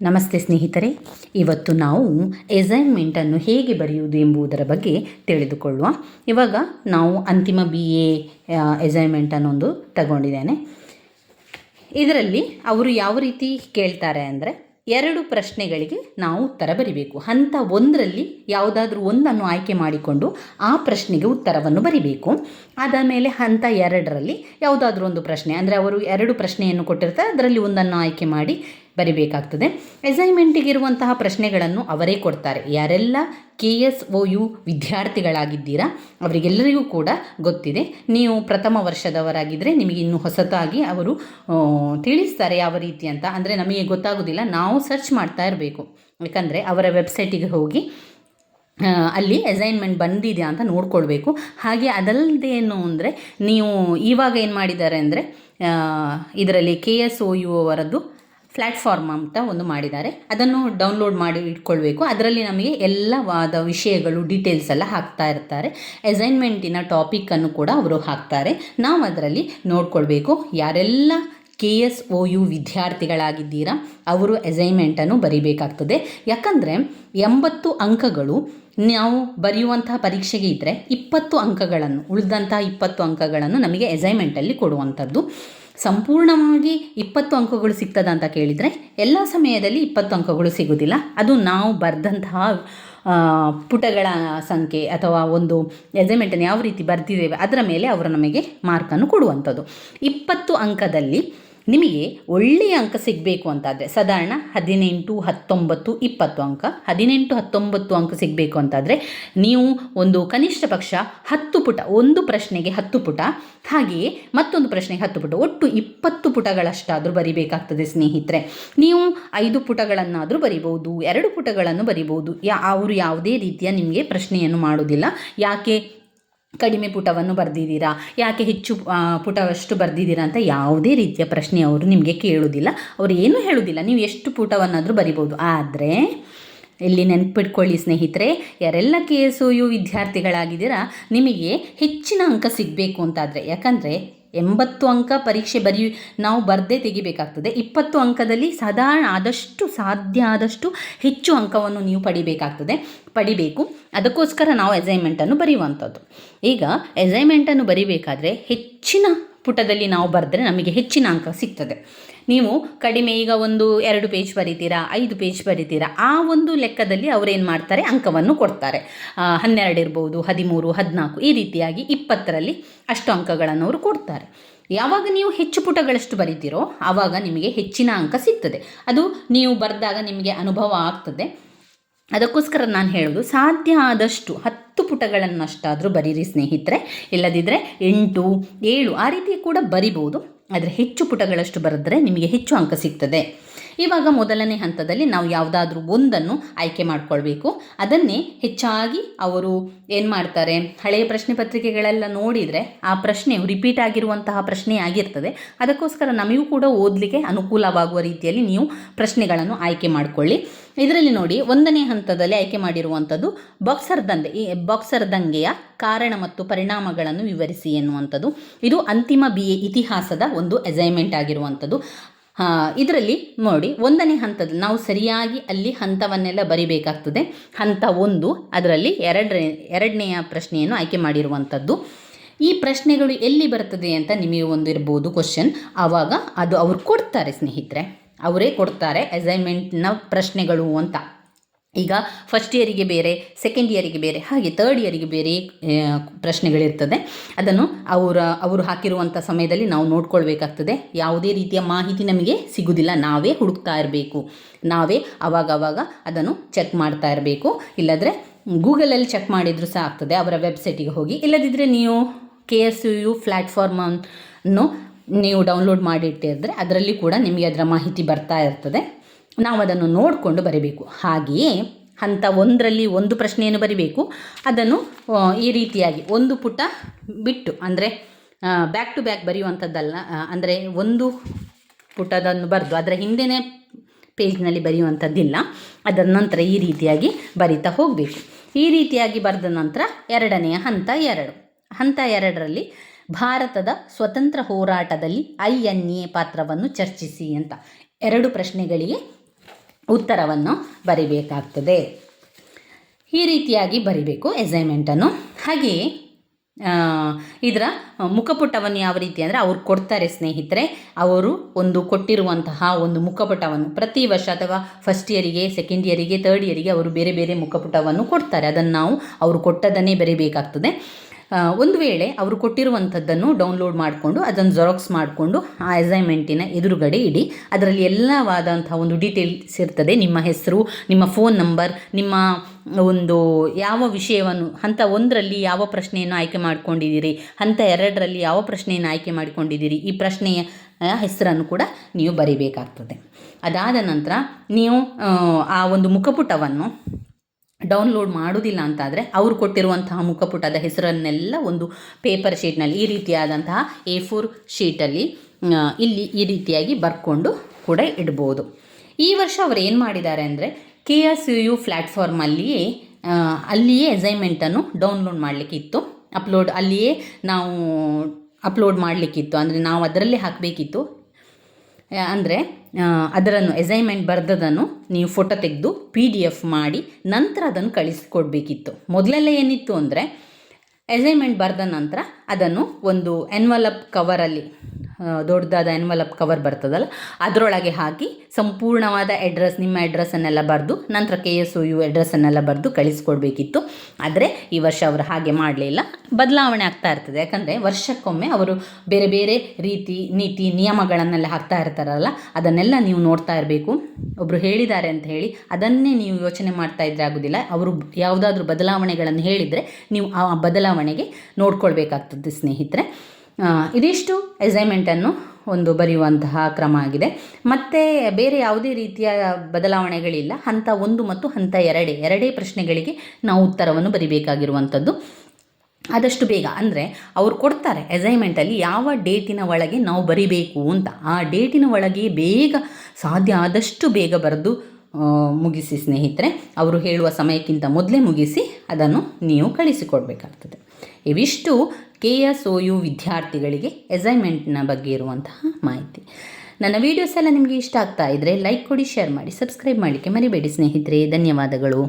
ನಮಸ್ತೆ ಸ್ನೇಹಿತರೆ, ಇವತ್ತು ನಾವು ಎಸೈನ್ಮೆಂಟನ್ನು ಹೇಗೆ ಬರೆಯುವುದು ಎಂಬುದರ ಬಗ್ಗೆ ತಿಳಿದುಕೊಳ್ಳುವ. ಇವಾಗ ನಾವು ಅಂತಿಮ ಬಿ ಎ ಅಸೈನ್ಮೆಂಟನ್ನೊಂದು ತಗೊಂಡಿದ್ದೇನೆ. ಇದರಲ್ಲಿ ಅವರು ಯಾವ ರೀತಿ ಕೇಳ್ತಾರೆ ಅಂದರೆ, ಎರಡು ಪ್ರಶ್ನೆಗಳಿಗೆ ನಾವು ಉತ್ತರ ಬರಿಬೇಕು. ಹಂತ ಒಂದರಲ್ಲಿ ಯಾವುದಾದ್ರೂ ಒಂದನ್ನು ಆಯ್ಕೆ ಮಾಡಿಕೊಂಡು ಆ ಪ್ರಶ್ನೆಗೆ ಉತ್ತರವನ್ನು ಬರಿಬೇಕು. ಅದಾದ ಮೇಲೆ ಹಂತ ಎರಡರಲ್ಲಿ ಯಾವುದಾದ್ರೂ ಒಂದು ಪ್ರಶ್ನೆ, ಅಂದರೆ ಅವರು ಎರಡು ಪ್ರಶ್ನೆಯನ್ನು ಕೊಟ್ಟಿರ್ತಾರೆ, ಅದರಲ್ಲಿ ಒಂದನ್ನು ಆಯ್ಕೆ ಮಾಡಿ ಬರಿಬೇಕಾಗ್ತದೆ. ಅಸೈನ್ಮೆಂಟಿಗೆ ಇರುವಂತಹ ಪ್ರಶ್ನೆಗಳನ್ನು ಅವರೇ ಕೊಡ್ತಾರೆ. ಯಾರೆಲ್ಲ ಕೆ ಎಸ್ ಒ ಯು ವಿದ್ಯಾರ್ಥಿಗಳಾಗಿದ್ದೀರಾ ಅವರಿಗೆಲ್ಲರಿಗೂ ಕೂಡ ಗೊತ್ತಿದೆ. ನೀವು ಪ್ರಥಮ ವರ್ಷದವರಾಗಿದ್ದರೆ ನಿಮಗೆ ಇನ್ನೂ ಹೊಸತಾಗಿ ಅವರು ತಿಳಿಸ್ತಾರೆ ಯಾವ ರೀತಿ ಅಂತ. ಅಂದರೆ ನಮಗೆ ಗೊತ್ತಾಗೋದಿಲ್ಲ. ನಾವು ಸರ್ಚ್ ಮಾಡ್ತಾ ಇರಬೇಕು. ಯಾಕಂದರೆ ಅವರ ವೆಬ್ಸೈಟಿಗೆ ಹೋಗಿ ಅಲ್ಲಿ ಅಸೈನ್ಮೆಂಟ್ ಬಂದಿದೆಯಾ ಅಂತ ನೋಡ್ಕೊಳ್ಬೇಕು. ಹಾಗೆ ಅದಲ್ಲದೆ ಏನು ಅಂದರೆ, ನೀವು ಇವಾಗ ಏನು ಮಾಡಿದ್ದಾರೆ ಅಂದರೆ ಇದರಲ್ಲಿ ಕೆ ಎಸ್ ಒ ಯು ಅವರದ್ದು ಪ್ಲ್ಯಾಟ್ಫಾರ್ಮ್ ಅಂತ ಒಂದು ಮಾಡಿದ್ದಾರೆ. ಅದನ್ನು ಡೌನ್ಲೋಡ್ ಮಾಡಿ ಇಟ್ಕೊಳ್ಬೇಕು. ಅದರಲ್ಲಿ ನಮಗೆ ಎಲ್ಲವಾದ ವಿಷಯಗಳು ಡೀಟೇಲ್ಸ್ ಎಲ್ಲ ಹಾಕ್ತಾ ಇರ್ತಾರೆ. ಅಸೈನ್ಮೆಂಟಿನ ಟಾಪಿಕನ್ನು ಕೂಡ ಅವರು ಹಾಕ್ತಾರೆ. ನಾವು ಅದರಲ್ಲಿ ನೋಡ್ಕೊಳ್ಬೇಕು. ಯಾರೆಲ್ಲ ಕೆ ಎಸ್ ಒ ಯು ವಿದ್ಯಾರ್ಥಿಗಳಾಗಿದ್ದೀರಾ, ಅವರು ಅಸೈನ್ಮೆಂಟನ್ನು ಬರಿಬೇಕಾಗ್ತದೆ. ಯಾಕಂದರೆ ಎಂಬತ್ತು ಅಂಕಗಳು, ನಾವು ಬರೆಯುವಂತಹ ಪರೀಕ್ಷೆಗೆ ಇದ್ದರೆ ಇಪ್ಪತ್ತು ಅಂಕಗಳನ್ನು, ಉಳಿದಂತಹ ಇಪ್ಪತ್ತು ಅಂಕಗಳನ್ನು ನಮಗೆ ಅಸೈನ್ಮೆಂಟಲ್ಲಿ ಕೊಡುವಂಥದ್ದು. ಸಂಪೂರ್ಣವಾಗಿ ಇಪ್ಪತ್ತು ಅಂಕಗಳು ಸಿಗ್ತದ ಅಂತ ಕೇಳಿದರೆ ಎಲ್ಲ ಸಮಯದಲ್ಲಿ ಇಪ್ಪತ್ತು ಅಂಕಗಳು ಸಿಗೋದಿಲ್ಲ. ಅದು ನಾವು ಬರೆದಂತಹ ಪುಟಗಳ ಸಂಖ್ಯೆ ಅಥವಾ ಒಂದು ಅಸೈನ್ಮೆಂಟನ್ನು ಯಾವ ರೀತಿ ಬರೆದಿದ್ದೇವೆ ಅದರ ಮೇಲೆ ಅವರು ನಮಗೆ ಮಾರ್ಕನ್ನು ಕೊಡುವಂಥದ್ದು. ಇಪ್ಪತ್ತು ಅಂಕದಲ್ಲಿ ನಿಮಗೆ ಒಳ್ಳೆಯ ಅಂಕ ಸಿಗಬೇಕು ಅಂತಾದರೆ, ಸಾಧಾರಣ ಹದಿನೆಂಟು, ಹತ್ತೊಂಬತ್ತು, ಇಪ್ಪತ್ತು ಅಂಕ. ಹದಿನೆಂಟು, ಹತ್ತೊಂಬತ್ತು ಅಂಕ ಸಿಗಬೇಕು ಅಂತಾದರೆ, ನೀವು ಒಂದು ಕನಿಷ್ಠ ಪಕ್ಷ ಹತ್ತು ಪುಟ, ಒಂದು ಪ್ರಶ್ನೆಗೆ ಹತ್ತು ಪುಟ, ಹಾಗೆಯೇ ಮತ್ತೊಂದು ಪ್ರಶ್ನೆಗೆ ಹತ್ತು ಪುಟ, ಒಟ್ಟು ಇಪ್ಪತ್ತು ಪುಟಗಳಷ್ಟಾದರೂ ಬರಿಬೇಕಾಗ್ತದೆ ಸ್ನೇಹಿತರೆ. ನೀವು ಐದು ಪುಟಗಳನ್ನಾದರೂ ಬರಿಬೋದು ಎರಡು ಪುಟಗಳನ್ನು ಬರಿಬೋದು ಯಾ ಅವರು ಯಾವುದೇ ರೀತಿಯ ನಿಮಗೆ ಪ್ರಶ್ನೆಯನ್ನು ಮಾಡೋದಿಲ್ಲ ಯಾಕೆ? ಕಡಿಮೆ ಪುಟವನ್ನು ಬರೆದಿದ್ದೀರಾ? ಯಾಕೆ ಹೆಚ್ಚು ಪುಟವಷ್ಟು ಬರೆದಿದ್ದೀರಾ ಅಂತ ಯಾವುದೇ ರೀತಿಯ ಪ್ರಶ್ನೆ ಅವರು ನಿಮಗೆ ಕೇಳೋದಿಲ್ಲ ಅವರು ಏನೂ ಹೇಳೋದಿಲ್ಲ ನೀವು ಎಷ್ಟು ಪುಟವನ್ನಾದರೂ ಬರಿಬೋದು. ಆದರೆ, ಇಲ್ಲಿ ನೆನಪಿಟ್ಕೊಳ್ಳಿ ಸ್ನೇಹಿತರೆ, ಯಾರೆಲ್ಲ ಕೆ ಎಸ್ ಯು ವಿದ್ಯಾರ್ಥಿಗಳಾಗಿದ್ದೀರಾ, ನಿಮಗೆ ಹೆಚ್ಚಿನ ಅಂಕ ಸಿಗಬೇಕು ಅಂತಾದರೆ, ಯಾಕಂದರೆ ಎಂಬತ್ತು ಅಂಕ ಪರೀಕ್ಷೆ ಬರೆಯು, ನಾವು ಬರದೇ ತೆಗಿಬೇಕಾಗ್ತದೆ. ಇಪ್ಪತ್ತು ಅಂಕದಲ್ಲಿ ಸಾಧಾರಣ ಆದಷ್ಟು ಸಾಧ್ಯ ಆದಷ್ಟು ಹೆಚ್ಚು ಅಂಕವನ್ನು ನೀವು ಪಡಿಬೇಕಾಗ್ತದೆ. ಪಡಿಬೇಕು. ಅದಕ್ಕೋಸ್ಕರ ನಾವು ಅಸೈನ್ಮೆಂಟನ್ನು ಬರೆಯುವಂಥದ್ದು. ಈಗ ಅಸೈನ್ಮೆಂಟನ್ನು ಬರಿಬೇಕಾದ್ರೆ ಹೆಚ್ಚಿನ ಪುಟದಲ್ಲಿ ನಾವು ಬರೆದ್ರೆ ನಮಗೆ ಹೆಚ್ಚಿನ ಅಂಕ ಸಿಗ್ತದೆ. ನೀವು ಕಡಿಮೆ ಈಗ ಒಂದು ಎರಡು ಪೇಜ್ ಬರಿತೀರಾ, ಐದು ಪೇಜ್ ಬರಿತೀರಾ, ಆ ಒಂದು ಲೆಕ್ಕದಲ್ಲಿ ಅವರೇನು ಮಾಡ್ತಾರೆ, ಅಂಕವನ್ನು ಕೊಡ್ತಾರೆ. ಹನ್ನೆರಡು ಇರ್ಬೋದು, ಹದಿಮೂರು, ಹದಿನಾಲ್ಕು, ಈ ರೀತಿಯಾಗಿ ಇಪ್ಪತ್ತರಲ್ಲಿ ಅಷ್ಟು ಅಂಕಗಳನ್ನು ಅವರು ಕೊಡ್ತಾರೆ. ಯಾವಾಗ ನೀವು ಹೆಚ್ಚು ಪುಟಗಳಷ್ಟು ಬರಿತೀರೋ, ಆವಾಗ ನಿಮಗೆ ಹೆಚ್ಚಿನ ಅಂಕ ಸಿಗ್ತದೆ. ಅದು ನೀವು ಬರೆದಾಗ ನಿಮಗೆ ಅನುಭವ ಆಗ್ತದೆ. ಅದಕ್ಕೋಸ್ಕರ ನಾನು ಹೇಳೋದು, ಸಾಧ್ಯ ಆದಷ್ಟು ಹತ್ತು ಪುಟಗಳನ್ನಷ್ಟಾದರೂ ಬರೀರಿ ಸ್ನೇಹಿತರೆ. ಇಲ್ಲದಿದ್ದರೆ ಎಂಟು, ಏಳು, ಆ ರೀತಿ ಕೂಡ ಬರಿಬೋದು ಆದರೆ ಹೆಚ್ಚು ಪುಟಗಳಷ್ಟು ಬರೆದ್ರೆ ನಿಮಗೆ ಹೆಚ್ಚು ಅಂಕ ಸಿಗ್ತದೆ. ಇವಾಗ ಮೊದಲನೇ ಹಂತದಲ್ಲಿ ನಾವು ಯಾವುದಾದ್ರೂ ಒಂದನ್ನು ಆಯ್ಕೆ ಮಾಡಿಕೊಳ್ಬೇಕು. ಅದನ್ನೇ ಹೆಚ್ಚಾಗಿ ಅವರು ಏನು ಮಾಡ್ತಾರೆ? ಹಳೆಯ ಪ್ರಶ್ನೆ ಪತ್ರಿಕೆಗಳೆಲ್ಲ ನೋಡಿದರೆ ಆ ಪ್ರಶ್ನೆ ರಿಪೀಟ್ ಆಗಿರುವಂತಹ ಪ್ರಶ್ನೆ ಆಗಿರ್ತದೆ. ಅದಕ್ಕೋಸ್ಕರ ನಮಗೂ ಕೂಡ ಓದಲಿಕ್ಕೆ ಅನುಕೂಲವಾಗುವ ರೀತಿಯಲ್ಲಿ ನೀವು ಪ್ರಶ್ನೆಗಳನ್ನು ಆಯ್ಕೆ ಮಾಡಿಕೊಳ್ಳಿ. ಇದರಲ್ಲಿ ನೋಡಿ, ಒಂದನೇ ಹಂತದಲ್ಲಿ ಆಯ್ಕೆ ಮಾಡಿರುವಂಥದ್ದು ಬಾಕ್ಸರ್ ದಂಧೆ. ಈ ಬಾಕ್ಸರ್ ದಂಗೆಯ ಕಾರಣ ಮತ್ತು ಪರಿಣಾಮಗಳನ್ನು ವಿವರಿಸಿ ಎನ್ನುವಂಥದ್ದು. ಇದು ಅಂತಿಮ ಬಿ ಎ ಇತಿಹಾಸದ ಒಂದು ಅಸೈನ್ಮೆಂಟ್ ಆಗಿರುವಂಥದ್ದು. ಇದರಲ್ಲಿ ನೋಡಿ ಒಂದನೇ ಹಂತದ ನಾವು ಸರಿಯಾಗಿ ಅಲ್ಲಿ ಹಂತವನ್ನೆಲ್ಲ ಬರಿಬೇಕಾಗ್ತದೆ. ಹಂತ ಒಂದು, ಅದರಲ್ಲಿ ಎರಡನೇ ಎರಡನೆಯ ಪ್ರಶ್ನೆಯನ್ನು ಆಯ್ಕೆ ಮಾಡಿರುವಂಥದ್ದು. ಈ ಪ್ರಶ್ನೆಗಳು ಎಲ್ಲಿ ಬರ್ತದೆ ಅಂತ ನಿಮಗೆ ಒಂದು ಇರ್ಬೋದು ಕ್ವಶನ್ ಆವಾಗ ಅದು ಅವ್ರು ಕೊಡ್ತಾರೆ ಸ್ನೇಹಿತರೆ. ಅವರೇ ಕೊಡ್ತಾರೆ ಅಸೈನ್ಮೆಂಟ್ನ ಪ್ರಶ್ನೆಗಳು ಅಂತ. ಈಗ ಫಸ್ಟ್ ಇಯರಿಗೆ ಬೇರೆ ಸೆಕೆಂಡ್ ಇಯರಿಗೆ ಬೇರೆ, ಹಾಗೆ ತರ್ಡ್ ಇಯರಿಗೆ ಬೇರೆ ಪ್ರಶ್ನೆಗಳಿರ್ತದೆ. ಅದನ್ನು ಅವರ, ಅವರು ಹಾಕಿರುವಂಥ ಸಮಯದಲ್ಲಿ ನಾವು ನೋಡ್ಕೊಳ್ಬೇಕಾಗ್ತದೆ. ಯಾವುದೇ ರೀತಿಯ ಮಾಹಿತಿ ನಮಗೆ ಸಿಗುವುದಿಲ್ಲ ನಾವೇ ಹುಡುಕ್ತಾ ಇರಬೇಕು. ನಾವೇ ಅವಾಗವಾಗ ಅವಾಗ ಅದನ್ನು ಚೆಕ್ ಮಾಡ್ತಾ ಇರಬೇಕು. ಇಲ್ಲದ್ರೆ ಗೂಗಲಲ್ಲಿ ಚೆಕ್ ಮಾಡಿದರೂ ಸಹ ಆಗ್ತದೆ. ಅವರ ವೆಬ್ಸೈಟಿಗೆ ಹೋಗಿ. ಇಲ್ಲದಿದ್ದರೆ ನೀವು ಕೆ ಎಸ್ ಯು ಪ್ಲ್ಯಾಟ್ಫಾರ್ಮನ್ನು ನೀವು ಡೌನ್ಲೋಡ್ ಮಾಡಿಟ್ಟಿದ್ರೆ ಅದರಲ್ಲಿ ಕೂಡ ನಿಮಗೆ ಅದರ ಮಾಹಿತಿ ಬರ್ತಾ ಇರ್ತದೆ. ನಾವು ಅದನ್ನು ನೋಡಿಕೊಂಡು ಬರೀಬೇಕು. ಹಾಗೆಯೇ ಹಂತ ಒಂದರಲ್ಲಿ ಒಂದು ಪ್ರಶ್ನೆಯನ್ನು ಬರಿಬೇಕು. ಅದನ್ನು ಈ ರೀತಿಯಾಗಿ ಒಂದು ಪುಟ ಬಿಟ್ಟು, ಅಂದರೆ ಬ್ಯಾಕ್ ಟು ಬ್ಯಾಕ್ ಬರೆಯುವಂಥದ್ದಲ್ಲ ಅಂದರೆ ಒಂದು ಪುಟದನ್ನು ಬರೆದು, ಅದರ ಹಿಂದೆನೇ ಪೇಜ್ನಲ್ಲಿ ಬರೆಯುವಂಥದ್ದಿಲ್ಲ. ಅದರ ನಂತರ ಈ ರೀತಿಯಾಗಿ ಬರಿತಾ ಹೋಗಬೇಕು. ಈ ರೀತಿಯಾಗಿ ಬರೆದ ನಂತರ ಎರಡನೆಯ ಹಂತ ಎರಡು. ಹಂತ ಎರಡರಲ್ಲಿ ಭಾರತದ ಸ್ವತಂತ್ರ ಹೋರಾಟದಲ್ಲಿ ಐ ಎನ್ ಎ ಪಾತ್ರವನ್ನು ಚರ್ಚಿಸಿ ಅಂತ. ಎರಡು ಪ್ರಶ್ನೆಗಳಿಗೆ ಉತ್ತರವನ್ನು ಬರಿಬೇಕಾಗ್ತದೆ. ಈ ರೀತಿಯಾಗಿ ಬರಿಬೇಕು ಎಸೈನ್ಮೆಂಟನ್ನು ಹಾಗೆಯೇ ಇದರ ಮುಖಪುಟವನ್ನು ಯಾವ ರೀತಿ ಅಂದರೆ ಅವ್ರು ಕೊಡ್ತಾರೆ ಸ್ನೇಹಿತರೆ, ಅವರು ಒಂದು ಕೊಟ್ಟಿರುವಂತಹ ಒಂದು ಮುಖಪುಟವನ್ನು. ಪ್ರತಿ ವರ್ಷ ಅಥವಾ ಫಸ್ಟ್ ಇಯರಿಗೆ ಸೆಕೆಂಡ್ ಇಯರಿಗೆ ತರ್ಡ್ ಇಯರಿಗೆ ಅವರು ಬೇರೆ ಬೇರೆ ಮುಖಪುಟವನ್ನು ಕೊಡ್ತಾರೆ. ಅದನ್ನು ನಾವು ಅವರು ಕೊಟ್ಟದನ್ನೇ ಬರೀಬೇಕಾಗ್ತದೆ. ಒಂದು ವೇಳೆ ಅವರು ಕೊಟ್ಟಿರುವಂಥದ್ದನ್ನು ಡೌನ್ಲೋಡ್ ಮಾಡಿಕೊಂಡು ಅದನ್ನು ಜೆರಾಕ್ಸ್ ಮಾಡಿಕೊಂಡು ಆ ಅಸೈನ್ಮೆಂಟಿನ ಎದುರುಗಡೆ ಇಡಿ. ಅದರಲ್ಲಿ ಎಲ್ಲವಾದಂಥ ಒಂದು ಡೀಟೇಲ್ಸ್ ಇರ್ತದೆ. ನಿಮ್ಮ ಹೆಸರು, ನಿಮ್ಮ ಫೋನ್ ನಂಬರ್ ನಿಮ್ಮ ಒಂದು ಯಾವ ವಿಷಯವನ್ನು ಹಂತ ಒಂದರಲ್ಲಿ ಯಾವ ಪ್ರಶ್ನೆಯನ್ನು ಆಯ್ಕೆ ಮಾಡಿಕೊಂಡಿದ್ದೀರಿ ಹಂತ ಎರಡರಲ್ಲಿ ಯಾವ ಪ್ರಶ್ನೆಯನ್ನು ಆಯ್ಕೆ ಮಾಡಿಕೊಂಡಿದ್ದೀರಿ, ಈ ಪ್ರಶ್ನೆಯ ಹೆಸರನ್ನು ಕೂಡ ನೀವು ಬರೀಬೇಕಾಗ್ತದೆ. ಅದಾದ ನಂತರ ನೀವು ಆ ಒಂದು ಮುಖಪುಟವನ್ನು ಡೌನ್ಲೋಡ್ ಮಾಡೋದಿಲ್ಲ ಅಂತಾದರೆ ಅವರು ಕೊಟ್ಟಿರುವಂತಹ ಮುಖಪುಟದ ಹೆಸರನ್ನೆಲ್ಲ ಒಂದು ಪೇಪರ್ ಶೀಟ್ನಲ್ಲಿ ಈ ರೀತಿಯಾದಂತಹ ಎ ಫೋರ್ ಶೀಟಲ್ಲಿ ಇಲ್ಲಿ ಈ ರೀತಿಯಾಗಿ ಬರ್ಕೊಂಡು ಕೂಡ ಇಡ್ಬೋದು. ಈ ವರ್ಷ ಅವರು ಏನು ಮಾಡಿದ್ದಾರೆ ಅಂದರೆ ಕೆ ಎಸ್ ಯು ಯು ಪ್ಲ್ಯಾಟ್ಫಾರ್ಮಲ್ಲಿಯೇ ಅಲ್ಲಿಯೇ ಅಸೈನ್ಮೆಂಟನ್ನು ಡೌನ್ಲೋಡ್ ಮಾಡಲಿಕ್ಕಿತ್ತು ಅಪ್ಲೋಡ್ ಅಲ್ಲಿಯೇ ನಾವು ಅಪ್ಲೋಡ್ ಮಾಡಲಿಕ್ಕಿತ್ತು ಅಂದರೆ ನಾವು ಅದರಲ್ಲೇ ಹಾಕಬೇಕಿತ್ತು. ಅಂದರೆ ಅದರನ್ನು ಎಸೈನ್ಮೆಂಟ್ ಬರೆದದನ್ನು ನೀವು ಫೋಟೋ ತೆಗೆದು ಪಿ ಡಿ ಎಫ್ ಮಾಡಿ ನಂತರ ಅದನ್ನು ಕಳಿಸ್ಕೊಡ್ಬೇಕಿತ್ತು. ಮೊದಲೆಲ್ಲ ಏನಿತ್ತು ಅಂದರೆ ಎಸೈನ್ಮೆಂಟ್ ಬರೆದ ನಂತರ ಅದನ್ನು ಒಂದು ಎನ್ವಲಪ್ ಕವರಲ್ಲಿ ದೊಡ್ಡದಾದ ಎನ್ವಲಪ್ ಕವರ್ ಬರ್ತದಲ್ಲ, ಅದರೊಳಗೆ ಹಾಕಿ ಸಂಪೂರ್ಣವಾದ ಅಡ್ರೆಸ್ ನಿಮ್ಮ ಅಡ್ರೆಸ್ಸನ್ನೆಲ್ಲ ಬರೆದು ನಂತರ ಕೆ ಎಸ್ ಒ ಯು ಅಡ್ರೆಸ್ಸನ್ನೆಲ್ಲ ಬರೆದು ಕಳಿಸ್ಕೊಡ್ಬೇಕಿತ್ತು. ಆದರೆ ಈ ವರ್ಷ ಅವರು ಹಾಗೆ ಮಾಡಲಿಲ್ಲ. ಬದಲಾವಣೆ ಆಗ್ತಾ ಇರ್ತದೆ. ಯಾಕಂದರೆ ವರ್ಷಕ್ಕೊಮ್ಮೆ ಅವರು ಬೇರೆ ಬೇರೆ ರೀತಿ, ನೀತಿ, ನಿಯಮಗಳನ್ನೆಲ್ಲ ಹಾಕ್ತಾ ಇರ್ತಾರಲ್ಲ, ಅದನ್ನೆಲ್ಲ ನೀವು ನೋಡ್ತಾ ಇರಬೇಕು. ಒಬ್ಬರು ಹೇಳಿದ್ದಾರೆ ಅಂತ ಹೇಳಿ ಅದನ್ನೇ ನೀವು ಯೋಚನೆ ಮಾಡ್ತಾ ಇದ್ರೆ ಆಗೋದಿಲ್ಲ. ಅವರು ಯಾವುದಾದ್ರೂ ಬದಲಾವಣೆಗಳನ್ನು ಹೇಳಿದರೆ ನೀವು ಆ ಬದಲಾವಣೆಗೆ ನೋಡ್ಕೊಳ್ಬೇಕಾಗ್ತದೆ ಸ್ನೇಹಿತರೆ. ಇದಿಷ್ಟು ಅಸೈನ್ಮೆಂಟನ್ನು ಒಂದು ಬರೆಯುವಂತಹ ಕ್ರಮ ಆಗಿದೆ. ಮತ್ತು ಬೇರೆ ಯಾವುದೇ ರೀತಿಯ ಬದಲಾವಣೆಗಳಿಲ್ಲ. ಹಂತ ಒಂದು ಮತ್ತು ಹಂತ ಎರಡೇ ಎರಡೇ ಪ್ರಶ್ನೆಗಳಿಗೆ ನಾವು ಉತ್ತರವನ್ನು ಬರಿಬೇಕಾಗಿರುವಂಥದ್ದು. ಆದಷ್ಟು ಬೇಗ, ಅಂದರೆ ಅವರು ಕೊಡ್ತಾರೆ ಅಸೈನ್ಮೆಂಟಲ್ಲಿ ಯಾವ ಡೇಟಿನ ಒಳಗೆ ನಾವು ಬರಿಬೇಕು ಅಂತ. ಆ ಡೇಟಿನ ಒಳಗೆ ಬೇಗ ಸಾಧ್ಯ ಆದಷ್ಟು ಬೇಗ ಬರೆದು ಮುಗಿಸಿ ಸ್ನೇಹಿತರೆ. ಅವರು ಹೇಳುವ ಸಮಯಕ್ಕಿಂತ ಮೊದಲೇ ಮುಗಿಸಿ ಅದನ್ನು ನೀವು ಕಳಿಸಿಕೊಡ್ಬೇಕಾಗ್ತದೆ. ಇವಿಷ್ಟು ಕೆ ಎಸ್ ಒ ಯು ವಿದ್ಯಾರ್ಥಿಗಳಿಗೆ ಅಸೈನ್ಮೆಂಟ್ನ ಬಗ್ಗೆ ಇರುವಂತಹ ಮಾಹಿತಿ. ನನ್ನ ವೀಡಿಯೋಸ್ ಎಲ್ಲ ನಿಮಗೆ ಇಷ್ಟ ಆಗ್ತಾ ಇದ್ದರೆ ಲೈಕ್ ಕೊಡಿ ಶೇರ್ ಮಾಡಿ ಸಬ್ಸ್ಕ್ರೈಬ್ ಮಾಡಲಿಕ್ಕೆ ಮರಿಬೇಡಿ ಸ್ನೇಹಿತರೆ. ಧನ್ಯವಾದಗಳು.